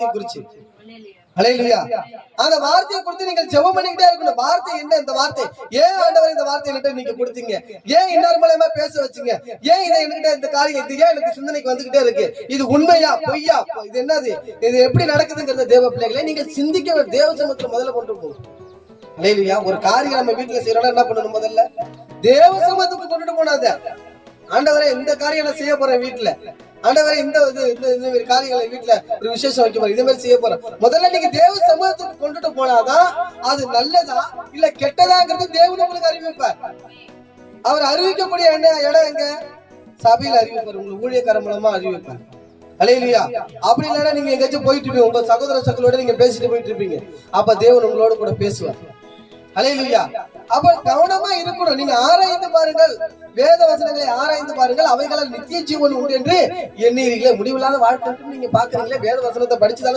வார்த்தையை குறிச்சு. அலையிலுயா அந்த வார்த்தையை கொடுத்து நீங்கள் ஜெபம் பண்ணிக்கிட்டே இருக்கணும். வார்த்தை என்ன? இந்த வார்த்தை. ஏன் ஆண்டவர் இந்த வார்த்தை என்கிட்ட நீங்க கொடுத்தீங்க? ஏன் இன்னொரு மூலயமா பேச வச்சீங்க? ஏன் இதை என்கிட்ட இந்த காரியம் இது ஏன் எனக்கு சிந்தனைக்கு வந்துகிட்டே இருக்கு? இது உண்மையா? பொய்யா? இது என்னது? இது எப்படி நடக்குதுங்கிறத தேவ பிள்ளைகளை நீங்க சிந்திக்க தேவ சமத்துல முதல்ல கொண்டு போகணும் அலையிலுயா ஒரு காரியம் நம்ம வீட்டுல செய்யறோம்னா என்ன பண்ணணும் முதல்ல? தேவ சமத்துக்கு கொண்டுட்டு போனாத. ஆண்டவரே இந்த காரியம் நான் செய்ய போறேன் வீட்டுல. ஆண்டவரே இந்த இது இந்த இந்த மாதிரி காரியங்களை வீட்டுல ஒரு விசேஷம் வைக்க போறோம். இதே மாதிரி செய்ய போறோம். முதல்ல நீங்க தேவ சமூகத்துக்கு கொண்டுட்டு போனாதான் அது நல்லதா இல்ல கெட்டதாங்கிறது தேவன் உங்களுக்கு அறிவிப்பார்? அவர் அறிவிக்கக்கூடிய என்ன இடம் எங்க? சபையில அறிவிப்பார் உங்களுக்கு ஊழியக்கார மூலமா அறிவிப்பார். இல்லையா அப்படி இல்லைன்னா நீங்க எங்கேயாச்சும் போயிட்டு இருப்பீங்க. உங்க சகோதர சகோதரோட நீங்க பேசிட்டு போயிட்டு இருப்பீங்க. அப்ப தேவன் உங்களோட கூட பேசுவார். அலையிலுயா அப்ப கவனமா இருக்கணும். நீங்க ஆராய்ந்து பாருங்கள். வேத வசனங்களை ஆராய்ந்து பாருங்கள். அவைகளால் நித்திய ஜீவன் உண்டு என்று எண்ணீர்களே முடிவில்லாத வாழ்க்கை நீங்க பாக்குறீங்களே வேத வசனத்தை படிச்சுதானே